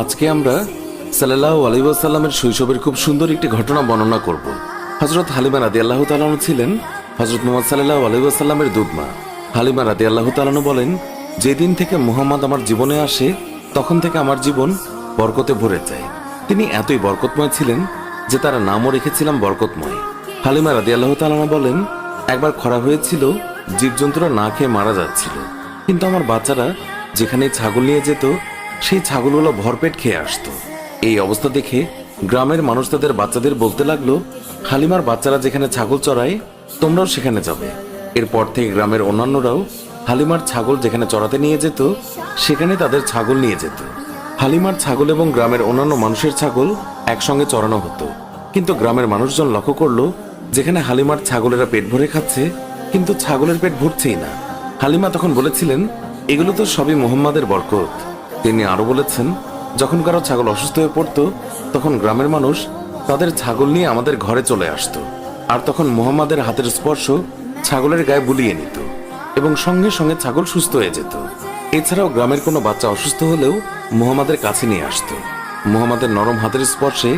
আজকে আমরা সাল্লাহ আলাইসাল্লামের শৈশবের খুব সুন্দর একটি ঘটনা বর্ণনা করব। হজরত হালিমা রাদি আল্লাহ তালানু ছিলেন হজরত মোহাম্মদ সাল্লাহ আলাইসাল্লামের দুধমা। হালিমা রাদি আল্লাহ তালানু বলেন, যেদিন থেকে মুহাম্মদ আমার জীবনে আসে, তখন থেকে আমার জীবন বরকতে ভরে যায়। তিনি এতই বরকতময় ছিলেন যে তার নামও রেখেছিলাম বরকতময়। হালিমা রাদি আল্লাহ তালানু বলেন, একবার খরা হয়েছিল, জীবজন্তুরা না খেয়ে মারা যাচ্ছিল। কিন্তু আমার বাচ্চারা যেখানে ছাগল নিয়ে যেত সেই ছাগলগুলো ভরপেট খেয়ে আসতো। এই অবস্থা দেখে গ্রামের মানুষ তাদের বাচ্চাদের বলতে লাগল, হালিমার বাচ্চারা যেখানে ছাগল চড়ায়, তোমরাও সেখানে যাবে। এরপর থেকে গ্রামের অন্যান্যরাও হালিমার ছাগল যেখানে চড়াতে নিয়ে যেত, সেখানে তাদের ছাগল নিয়ে যেত। হালিমার ছাগল এবং গ্রামের অন্যান্য মানুষের ছাগল একসঙ্গে চড়ানো হতো। কিন্তু গ্রামের মানুষজন লক্ষ্য করল, যেখানে হালিমার ছাগলেরা পেট ভরে খাচ্ছে, কিন্তু ছাগলের পেট ভরছেই না। হালিমা তখন বলেছিলেন, এগুলো তো সবই মোহাম্মদের বরকত। তিনি আরও বলেছেন, যখন কারও ছাগল অসুস্থ হয়ে পড়ত, তখন গ্রামের মানুষ তাদের ছাগল নিয়ে আমাদের ঘরে চলে আসত। আর তখন মোহাম্মদের হাতের স্পর্শ ছাগলের গায়ে বুলিয়ে নিত এবং সঙ্গে সঙ্গে ছাগল সুস্থ হয়ে যেত। এছাড়াও গ্রামের কোনো বাচ্চা অসুস্থ হলেও মোহাম্মদের কাছে নিয়ে আসতো। মোহাম্মদের নরম হাতের স্পর্শে